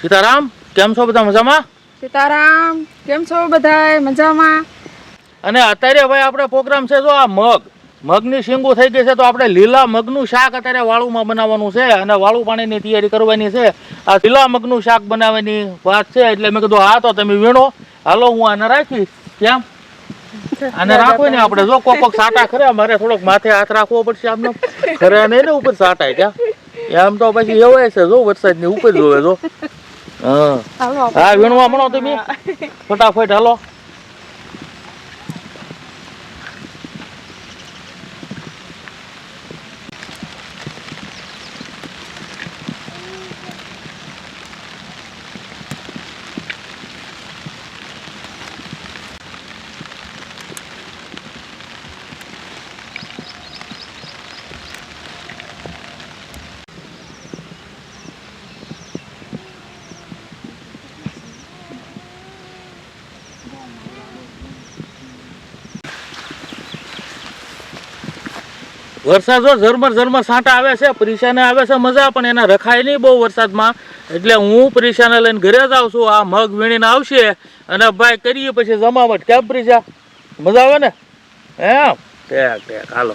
સીતારામ કેમ છો બધા મજામાં? સીતારામ કેમ છો બધાય? મજામાં? અને અત્યારે ભાઈ આપણે પ્રોગ્રામ છે જો આ મગ. મગની શીંગું થઈ ગઈ છે તો આપણે લીલા મગનું શાક અત્યારે વાળુમાં બનાવવાનું છે અને વાળું પાણીની તૈયારી કરવાની છે. આ લીલા મગનું શાક બનાવવાની વાત છે એટલે મેં કીધું હા તો તમે વીણો. હાલો હું આને રાખીશ કેમ? આને રાખો ને આપણે. જો કોપક કોક સાટા ખરે મારે થોડોક માથે હાથ રાખવો પડશે આમને. ખરે નહીં ને ઉપર સાટા ક્યાં? એમ તો પછી એવાય છે. જો વરસાદની ઉપર જોવે જો. હા. વીણવા મળો તમે. ફટાફટ હાલો. વરસાદ જો ઝરમર ઝરમર સાંટા આવે છે, પરીક્ષાને આવે છે મજા, પણ એના રખાય નહીં બહુ વરસાદમાં. એટલે હું પરીક્ષાને લઈને ઘરે જ આવું છું, આ મગ વીણીને આવશે અને ભાઈ કરીએ પછી જમાવટ. કેમ પરીક્ષા? મજા આવે ને? એમ ઠેક ઠેક હાલો.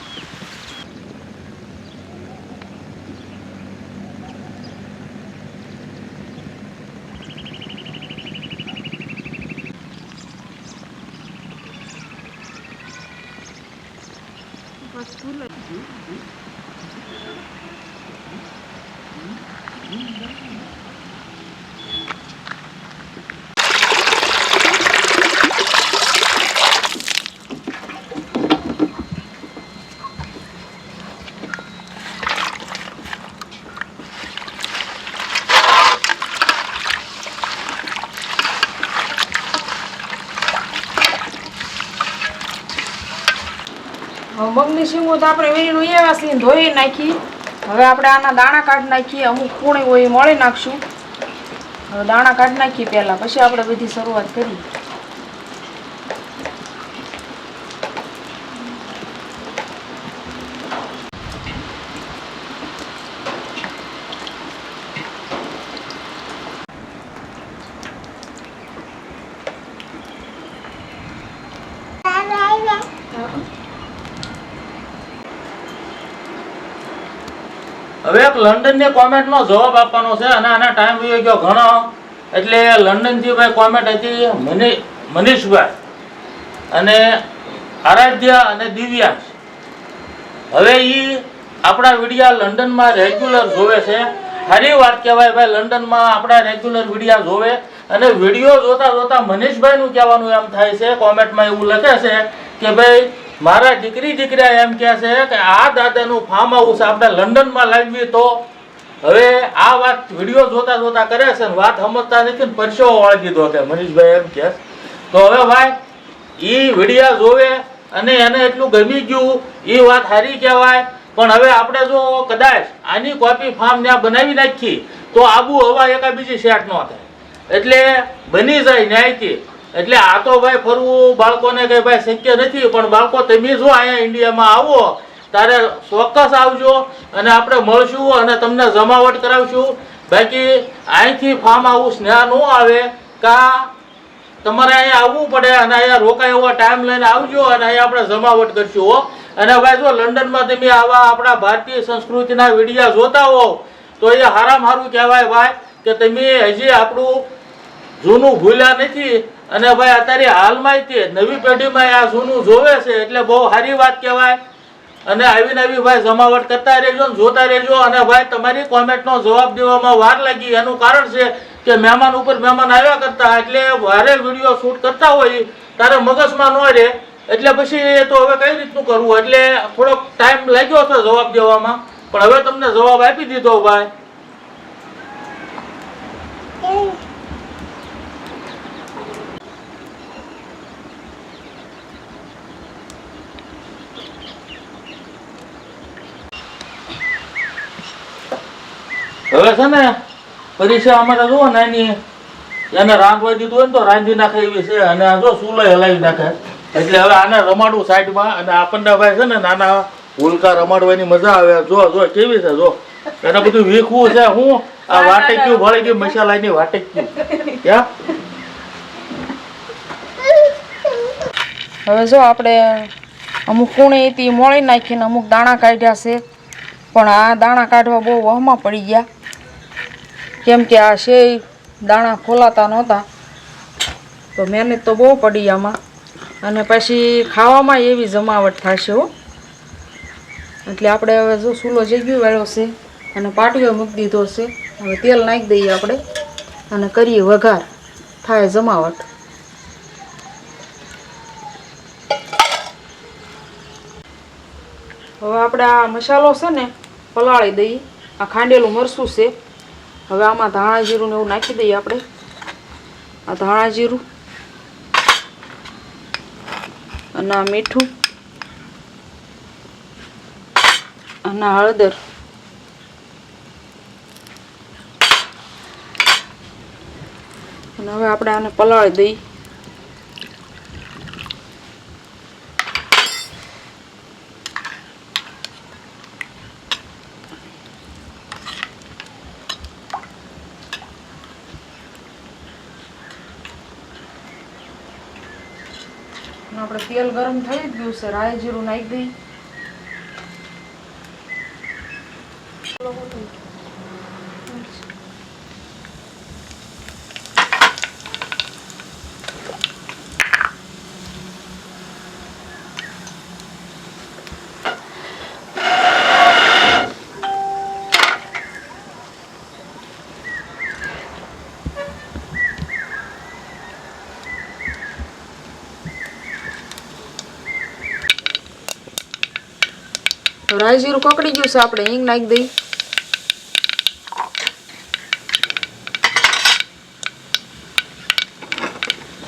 મગની શીંગો તો આપણે વીણી લઈ આવ્યા છીએ ધોઈ નાખી. હવે આપણે આના દાણા કાઢી નાખીએ, અમુક પૂણી હોય મળી નાખશું. હવે દાણા કાઢી નાખીએ પહેલાં, પછી આપણે બધી શરૂઆત કરીએ. હવે એક લંડનની કોમેન્ટનો જવાબ આપવાનો છે અને આના ટાઈમ વયો ગયો ઘણો. એટલે લંડનથી ભાઈ કોમેન્ટ હતી મની મનીષભાઈ અને આરાધ્ય અને દિવ્યાંશ. હવે ઈ આપણા વિડિયા લંડનમાં રેગ્યુલર જોવે છે. સારી વાત કહેવાય ભાઈ, લંડનમાં આપણા રેગ્યુલર વિડિયા જોવે. અને વીડિયો જોતા જોતા મનીષભાઈનું કહેવાનું એમ થાય છે, કોમેન્ટમાં એવું લખે છે કે ભાઈ મારા દીકરી દીકરા એમ કહે છે કે આ દાદાનું ફાર્મ હાઉસ આપણે લંડનમાં લાવીએ તો હવે આ વાત વીડિયો જોતા જોતા કરે છે ને વાત સમજતા નથી ને પરસેવો વાળી દીધો કે મનીષભાઈ એમ કહે તો હવે ભાઈ એ વિડિયા જોવે અને એને એટલું ગમી ગયું એ વાત સારી કહેવાય. પણ હવે આપણે જો કદાચ આની કોપી ફાર્મ ત્યાં બનાવી નાખી, તો આબુ હવા એકા બીજી સેટ ન થાય. એટલે બની જાય ન્યાયથી. એટલે આ તો ભાઈ ફરવું બાળકોને કઈ ભાઈ શક્ય નથી, પણ બાળકો તમે જો અહીંયા ઇન્ડિયામાં આવો ત્યારે ચોક્કસ આવજો અને આપણે મળશું અને તમને જમાવટ કરાવશું. બાકી અહીંથી ફાર્મ હાઉસ ત્યાં ન આવે, કા તમારે અહીંયા આવવું પડે અને અહીંયા રોકાય એવો ટાઈમ લઈને આવજો અને અહીંયા આપણે જમાવટ કરશું, હો. અને ભાઈ જો લંડનમાં તમે આવા આપણા ભારતીય સંસ્કૃતિના વિડીયા જોતા હો તો એ હારામ હારું કહેવાય ભાઈ કે તમે હજી આપણું જૂનું ભૂલ્યા નથી અને ભાઈ, અત્યારે હાલમાં તે નવી પેઢીમાં આ જૂનું જોવે છે, એટલે બહુ સારી વાત કહેવાય. અને આવી નવી ભાઈ જમાવટ કરતા રહેજો ને જોતા રહેજો. અને ભાઈ, તમારી કોમેન્ટનો જવાબ દેવામાં વાર લાગી. એનું કારણ છે કે મહેમાન ઉપર મહેમાન આવ્યા કરતા, એટલે વારે વીડિયો શૂટ કરતા હોય, તારે મગજમાં ન રહે. એટલે પછી તો હવે કઈ રીતનું કરવું? એટલે થોડોક ટાઈમ લાગ્યો હતો જવાબ દેવામાં. પણ હવે તમને જવાબ આપી દીધો ભાઈ. હવે છે ને પરીક્ષા અમારે જુઓ નાની એને રાંધવા દીધું હોય ને તો રાંધી નાખે એવી છે. અને આ જો સુલય હલાવી નાખે. એટલે હવે આને રમાડું સાઈડમાં અને આપણને ભાઈ છે ને નાના હુલકા રમાડવાની મજા આવે. જો જો કેવી છે જો. એને બધું વીખવું છે. હું આ વાટે ક્યું ભળી ગયું મસાલાની વાટે ક્યું? યા હવે જો આપણે અમુક કુણી હતી મોળી નાખીને અમુક દાણા કાઢ્યા છે. પણ આ દાણા કાઢવા બહુ વહમાં પડી ગયા. કેમ કે આ શેય દાણા ખોલાતા નહોતા. તો મહેનત તો બહુ પડી આમાં. અને પછી ખાવામાં એવી જમાવટ થશે હો. એટલે આપણે હવે જો સૂલો જગ્યો વાળો છે અને પાટીઓ મૂકી દીધો છે. હવે તેલ નાખી દઈએ આપણે અને કરીએ વઘાર. થાય જમાવટ. હવે આપણે આ મસાલો છે ને પલાળી દઈએ. આ ખાંડેલું મરસું છે. હવે આમાં ધાણા જીરું ને એવું નાખી દઈએ આપણે. આ ધાણા જીરું અને આ મીઠું અને હળદર. અને હવે આપણે આને પલાળી દઈએ અને આપણે તેલ ગરમ થઈ જ ગયું છે રાય જીરું નાખી દઈ. રાઈ જીરું કકડી ગયું છે, આપણે હિંગ નાખી દઈ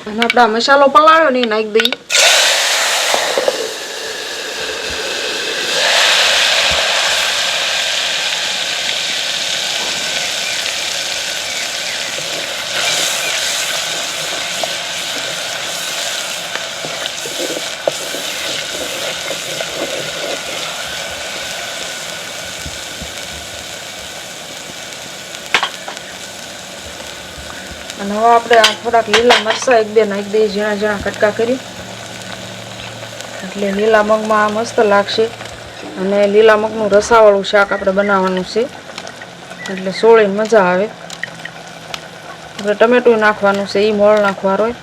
અને આપણે મસાલો પલાળ્યો ને એ નાખી દઈ અને હવે આપણે થોડાક લીલા મરચાં એક બે નાખી દઈએ, ઝીણા ઝીણા કટકા કરી. એટલે લીલા મગમાં આ મસ્ત લાગશે. અને લીલા મગનું રસાવાળું શાક આપણે બનાવવાનું છે. એટલે સોળીને મજા આવે. આપણે ટમેટું નાખવાનું છે એ મોળ નાખવાનો હોય.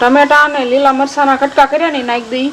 ટમેટા અને લીલા મરચાંના કટકા કર્યા ને નાખી દઈએ.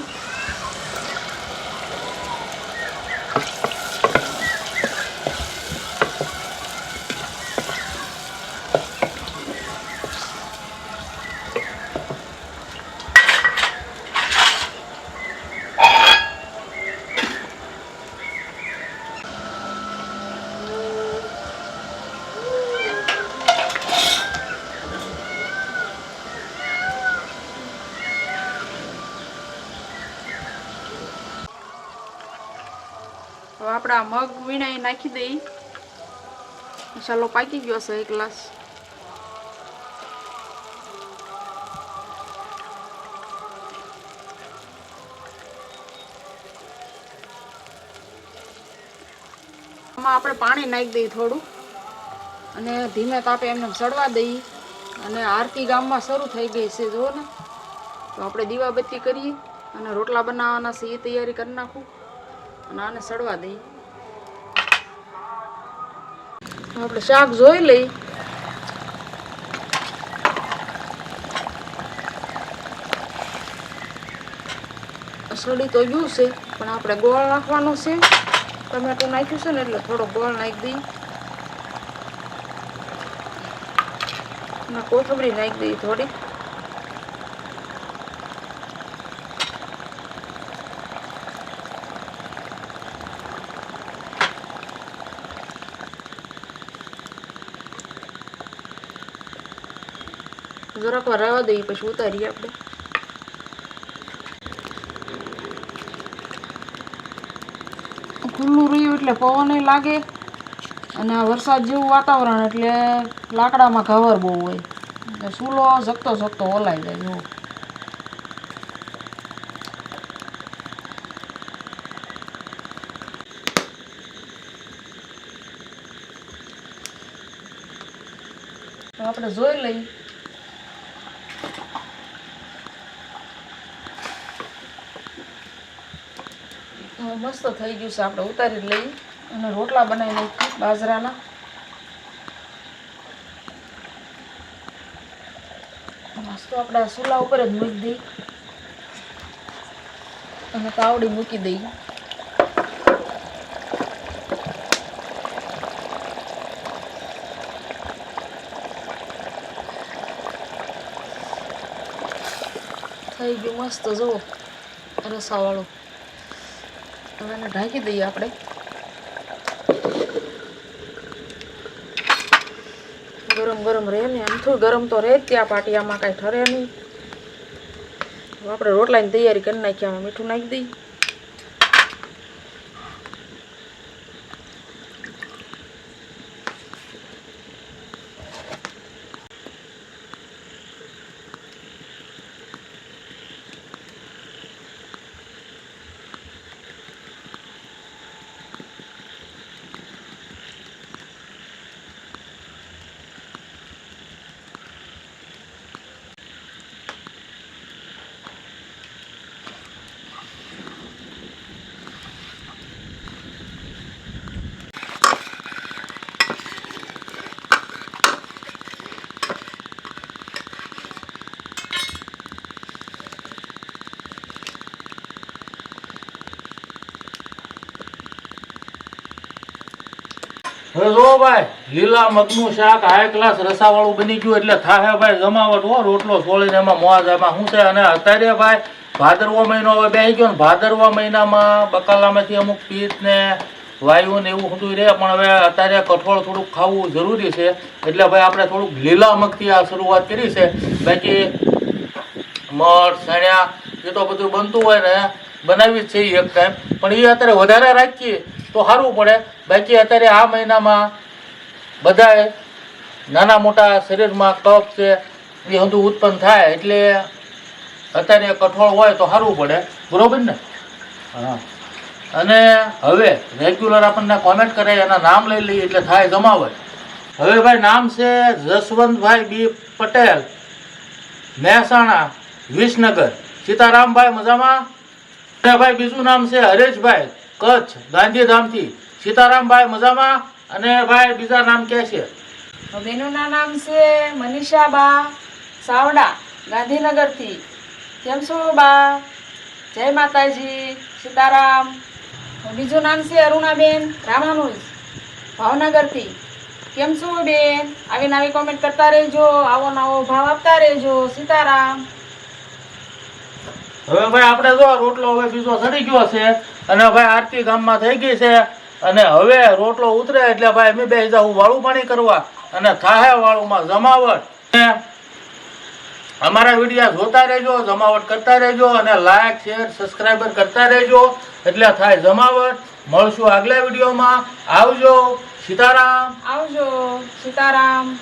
હવે આપણા મગ વીણાઈ નાખી દઈ. મસાલો પાકી ગયો છે એક ગ્લાસ. આમાં આપણે પાણી નાખી દઈએ થોડું. અને ધીમે તાપે એમને સડવા દઈએ અને આરતી ગામમાં શરૂ થઈ ગઈ છે જુઓ ને. તો આપણે દીવાબત્તી કરીએ અને રોટલા બનાવવાના છે, એ તૈયારી કરી નાખું. અને આને સડવા દઈએ આપણે શાક જોઈ લઈ. સડી તો ગયું છે, પણ આપણે ગોળ નાખવાનો છે. ટમેટું નાખ્યું છે ને એટલે થોડો ગોળ નાખી દઈ. અને કોથમરી નાખી દઈ થોડી. જરાક વાર રહેવા દઈએ, પછી ઉતારીએ આપણે. ખુલ્લું રહ્યું એટલે પવન લાગે. અને આ વરસાદ જેવું વાતાવરણ એટલે લાકડામાં ઘવર બહુ હોય. એટલે સૂલો ઝકતો ઝકતો ઓલાઈ જાય જો આપણે જોઈ લઈએ. મસ્ત થઈ ગયું છે. આપણે ઉતારી લઈ અને રોટલા બનાવી નાખીએ બાજરાના. નાસ્તો આપણે ચૂલા ઉપર જ મૂકી દઈએ. અને તાવડી મૂકી દઈએ. થઈ ગયું મસ્ત, જુઓ. રસાવાળું. હવે એને ઢાંકી દઈએ આપણે. ગરમ ગરમ રહે ને આમ થોડું ગરમ તો રહે જ, ત્યાં પાટિયામાં કાંઈ ઠરે નહીં. આપણે રોટલાની તૈયારી કરી નાખીએ આમાં મીઠું નાખી દઈએ. જો ભાઈ, લીલા મગનું શાક હાઈ ક્લાસ રસાવાળું બની ગયું એટલે થાહે જમાવટ હો, રોટલો છોડીને એમાં મોજ એમાં શું છે? અને અત્યારે ભાઈ, ભાદરવો મહિનો હવે બેસી ગયો ને, ભાદરવા મહિનામાં બકાલામાંથી અમુક પિત્ત ને વાયુ ને એવું બધું રહે પણ હવે અત્યારે કઠોળ થોડુંક ખાવું જરૂરી છે. એટલે ભાઈ આપણે થોડુંક લીલા મગથી આ શરૂઆત કરી છે. બાકી મઠ સણ્યા એ તો બધું બનતું હોય ને, બનાવી જ છે એક ટાઈમ પણ એ અત્યારે વધારે રાખીએ. તો સારું પડે. બાકી અત્યારે આ મહિનામાં બધાય નાના મોટા શરીરમાં કફ છે એ બધું ઉત્પન્ન થાય એટલે અત્યારે કઠોળ હોય તો સારું પડે. બરાબર ને? હા. અને હવે રેગ્યુલર આપણને કોમેન્ટ કરે એના નામ લઈ લઈએ એટલે થાય જમાવે હવે ભાઈ નામ છે જસવંતભાઈ બી પટેલ મહેસાણા વિસનગર. સીતારામભાઈ મજામાં? ભાઈ બીજું નામ છે હરેશભાઈ. કચ્છ ગાંધીધામથી. સીતારામભાઈ મજામાં અને ભાઈ બીજા નામ કે છે? બેનુના નામ છે મનીષાબા સાવડા ગાંધીનગરથી. કેમ છો બા? જય માતાજી સીતારામ. બીજું નામ છે અરુણાબેન રામાનુજ ભાવનગરથી. કેમ છો બેન? આવીને આવી કોમેન્ટ કરતા રહેજો આવો નવો ભાવ આપતા રહેજો સીતારામ. હવે ભાઈ આપણે જો રોટલો હવે બીજો સરી ગયો છે અને ભાઈ આરતી ગામમાં થઈ ગઈ છે. અને હવે રોટલો ઉતરે એટલે ભાઈ અમે બે જાઉં વાળું પાણી કરવા. અને થાહે વાળુંમાં જમાવટ. અમારા વીડિયો જોતા રહેજો, જમાવટ કરતા રહેજો અને લાઈક શેર સબસ્ક્રાઈબર કરતા રહેજો. એટલે થાય જમાવટ. મળશું આગલા વિડીયોમાં. આવજો. સીતારામ. આવજો. સીતારામ.